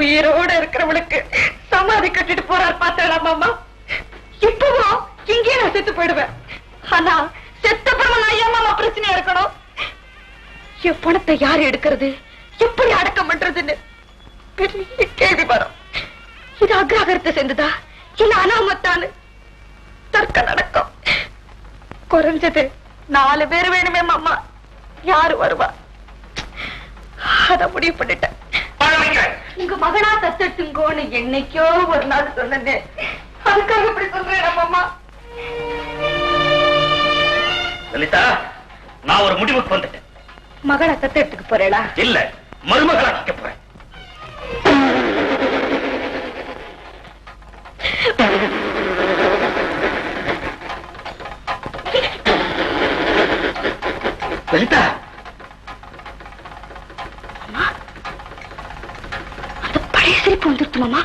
உயிரோட இருக்கிறவளுக்கு சமாதி கட்டிட்டு போறார் பார்த்தா மாமா? இப்பவோ இங்கேயே நான் செத்து போயிடுவேன். ஆனா செத்த பிறகு நான் ஏன் மாமா பிரச்சனையா இருக்கணும் என் பணத்தை யார் எடுக்கிறது? எப்படி அடக்கம் பண்றதுன்னு பெரிய கேள்வி வரும். இது அக்ராகரத்தை சேர்ந்ததா? இல்ல அனாமத்தானு தர்க்க நடக்கும். குறைஞ்சது நாலு பேர் வேணுமே மாமா. யாரு வருவா? அத முடிவு பண்ணிட்டேன். உங்க மகனா தத்தட்டுங்கோன்னு என்னைக்கோ ஒரு நாள் சொன்னேன். அதுக்காக இப்படி சொல்றேன் மாமா லலிதா நான் ஒரு முடிவுக்கு வந்துட்டேன். மகனை தத்தெடுத்துக்கு போறேளா? இல்ல மருமகளா நிக்க போறேன். லலிதா அந்த சிரிப்பு வந்துருத்து மாமா.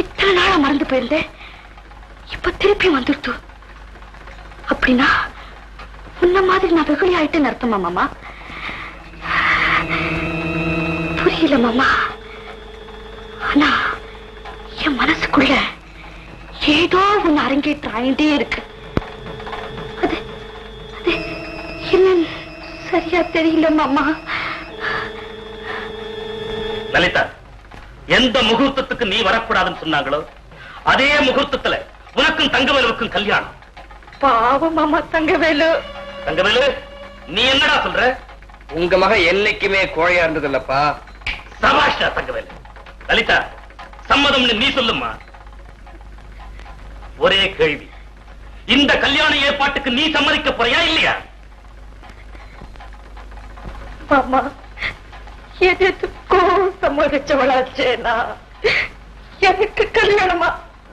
இத்தனை நாளா மறந்து போயிருந்தேன் இப்ப திருப்பி வந்துருத்து. அப்படின்னா முன்ன மாதிரி நான் வெகுளி ஆயிட்டேன்னு அர்த்தமா மாமா? புரியல மாமா. ஆனா என் மனசுக்குள்ள ஏதோ ஒண்ணு அரங்கேற்ற ஆயிட்டே இருக்கு. அது அது என்னன்னு சரியா தெரியல மாமா. லலிதா எந்த முகூர்த்தத்துக்கு நீ வரக்கூடாதுன்னு சொன்னாங்களோ அதே முகூர்த்தத்துல உனக்கும் தங்கவேலுவுக்கும் கல்யாணம். பாவம் மாமா தங்கவேலு. தங்கவேலு நீ என்னடா சொல்ற? உங்க மக என்னைக்குமே கோழையா இருந்தது இல்லப்பா சபாஷா தங்கவேலு. லலிதா சம்மதம்னு நீ சொல்லுமா ஒரே கேள்வி. இந்த கல்யாண ஏற்பாட்டுக்கு நீ சம்மதிக்க போறியா இல்லையா? மாமா எதுக்கோ சம்மதிச்சவளாச்சேனா? எனக்கு கல்யாணமா?